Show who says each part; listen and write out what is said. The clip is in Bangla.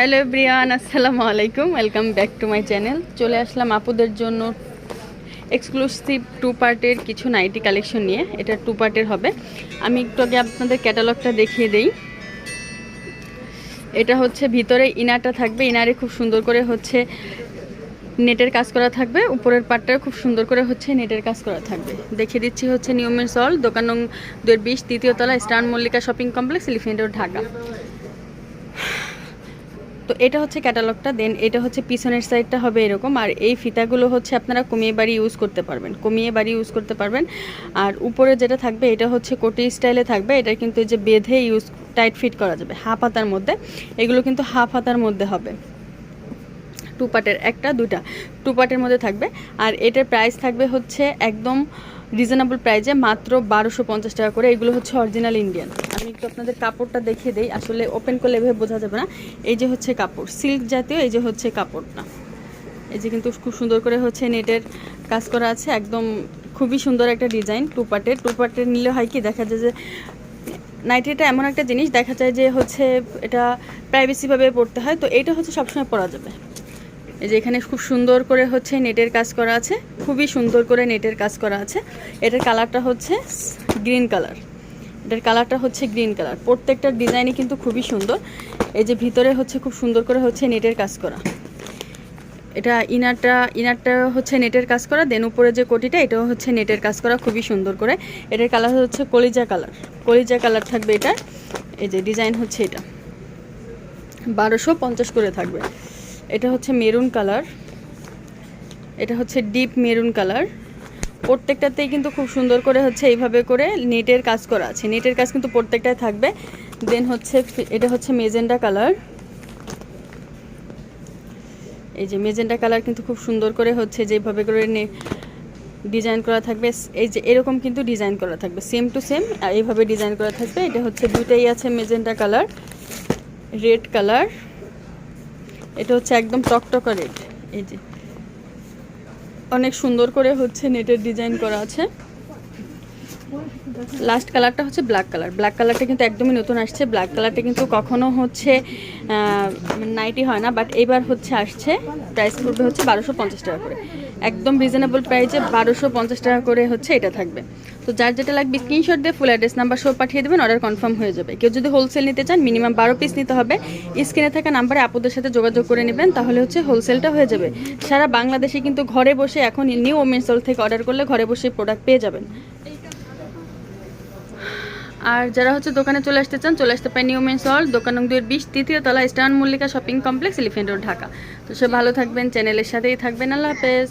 Speaker 1: হ্যালো ব্রিয়ান আসসালামু আলাইকুম welcome back to my channel চলে আসলাম আপুদের জন্য এক্সক্লুসিভ টু পার্টের কিছু নাইটি কালেকশন নিয়ে। এটা টু পার্টের হবে। আমি একটু আগে আপনাদের ক্যাটালগটা দেখিয়ে দেই। এটা হচ্ছে ভিতরে ইনারটা থাকবে। ইনারে খুব সুন্দর করে হচ্ছে নেটের কাজ করা থাকবে। উপরের পাটটা খুব সুন্দর করে হচ্ছে নেটের কাজ করা থাকবে। দেখিয়ে দিচ্ছি হচ্ছে নিয়মের সল দোকান নং দুয়ের বিশ, তৃতীয় তলা star Mallika shopping complex elephant Dhaka. তো এটা হচ্ছে ক্যাটালগটা দেন এটা হচ্ছে পিছনের সাইডটা হবে এরকম, আর এই ফিতাগুলো হচ্ছে আপনারা কমিয়ে বাড়ি ইউজ করতে পারবেন, কমিয়ে বাড়ি ইউজ করতে পারবেন। আর উপরে যেটা থাকবে, এটা হচ্ছে কোটি স্টাইলে থাকবে, এটা কিন্তু এই যে বেঁধে ইউজ টাইট ফিট করা যাবে, হাফ হাতার মধ্যে, এগুলো কিন্তু হাফ হাতার মধ্যে হবে। টু পার্টের একটা দুটা টু পার্টের মধ্যে থাকবে। আর এটার প্রাইস থাকবে হচ্ছে একদম রিজনেবল প্রাইজে মাত্র বারোশো পঞ্চাশ টাকা করে। এগুলো হচ্ছে অরিজিনাল ইন্ডিয়ান আমি একটু আপনাদের কাপড়টা দেখিয়ে দিই। আসলে ওপেন করলে এভাবে বোঝা যাবে না। এই যে হচ্ছে কাপড় সিল্ক জাতীয় এই যে হচ্ছে কাপড়টা। এই যে কিন্তু খুব সুন্দর করে হচ্ছে নেটের কাজ করা আছে। একদম খুবই সুন্দর একটা ডিজাইন টু পার্টের টু পার্টের নিলে হয় কি, দেখা যায় যে নাইটিটা এমন একটা জিনিস, দেখা যায় যে হচ্ছে এটা প্রাইভেসিভাবে পড়তে হয়। তো এইটা হচ্ছে সবসময় পরা যাবে। এই যে এখানে খুব সুন্দর করে হচ্ছে নেটের কাজ করা আছে, খুবই সুন্দর করে নেটের কাজ করা আছে। এটার কালারটা হচ্ছে গ্রিন কালার। এটার কালারটা হচ্ছে গ্রিন কালার। প্রত্যেকটা ডিজাইনই কিন্তু খুবই সুন্দর। এই যে ভিতরে হচ্ছে খুব সুন্দর করে হচ্ছে নেটের কাজ করা। এটা ইনারটা ইনারটা হচ্ছে নেটের কাজ করা, দেন উপরে যে কোটিটা, এটাও হচ্ছে নেটের কাজ করা, খুবই সুন্দর করে। এটার কালার হচ্ছে কলিজা কালার। কলিজা কালার থাকবে এটা এই যে ডিজাইন হচ্ছে এটা। বারোশো পঞ্চাশ করে থাকবে। এটা হচ্ছে মেরুন কালার। এটা হচ্ছে ডিপ মেরুন কালার। প্রত্যেকটাতেই কিন্তু খুব সুন্দর করে হচ্ছে এইভাবে করে নেটের কাজ করা আছে। নেটের কাজ কিন্তু প্রত্যেকটাই থাকবে। দেন হচ্ছে এটা হচ্ছে মেজেন্ডা কালার। এই যে মেজেন্ডা কালার কিন্তু খুব সুন্দর করে হচ্ছে যেভাবে করে ডিজাইন করা থাকবে। এই যে এরকম কিন্তু ডিজাইন করা থাকবে। সেম টু সেম এইভাবে ডিজাইন করা থাকবে। এটা হচ্ছে দুইটাই আছে মেজেন্ডা কালার। Red colour. এটা হচ্ছে একদম টকটকা রেড। এই যে। অনেক সুন্দর করে হচ্ছে নেটের ডিজাইন করা আছে। লাস্ট কালারটা হচ্ছে ব্ল্যাক কালার। ব্ল্যাক কালারটা কিন্তু একদমই নতুন আসছে। ব্ল্যাক কালারটা কিন্তু কখনো হচ্ছে নাইটি হয় না, বাট এইবার হচ্ছে আসছে। প্রাইস পড়বে হচ্ছে বারোশো পঞ্চাশ টাকা করে। একদম রিজনেবল প্রাইসে বারোশো পঞ্চাশ টাকা করে হচ্ছে এটা থাকবে। তো যার যেটা লাগবে স্ক্রিনশট দিয়ে ফুল অ্যাড্রেস নাম্বার সব পাঠিয়ে দেবেন অর্ডার কনফার্ম হয়ে যাবে। কেউ যদি হোলসেল নিতে চান মিনিমাম বারো পিস নিতে হবে। স্ক্রিনে থাকা নাম্বারে আপুদের সাথে যোগাযোগ করে নেবেন, তাহলে হচ্ছে হোলসেলটা হয়ে যাবে। সারা বাংলাদেশে কিন্তু ঘরে বসে এখন নিউ ওমেন্স হল থেকে অর্ডার করলে ঘরে বসে প্রোডাক্ট পেয়ে যাবেন। আর যারা হচ্ছে দোকানে চলে আসতে চান, চলে আসতে পারেন নিউ মেন্স হল দোকান নং দুয়ের বিশ, তৃতীয় তলা star Mallika shopping complex elephant road Dhaka. তো সে ভালো থাকবেন চ্যানেলের সাথেই থাকবেন। আল্লাহ হাফেজ।